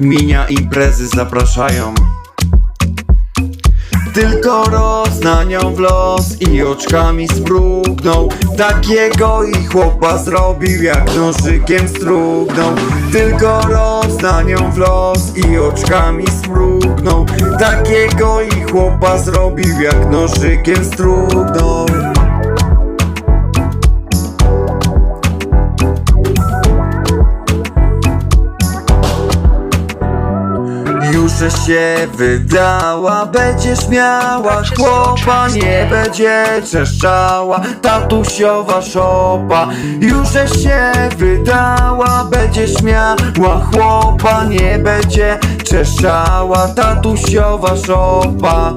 Minia imprezy zapraszają. Tylko roz na nią w los i oczkami sprugnął Takiego i chłopa zrobił jak nożykiem strugnął. Tylko roz na nią w los i oczkami sprugnął Takiego i chłopa zrobił jak nożykiem strugnął Już się wydała, będziesz miała chłopa, nie będzie czeszczała tatusiowa szopa. Już się wydała, będziesz miała chłopa, nie będzie czeszczała tatusiowa szopa.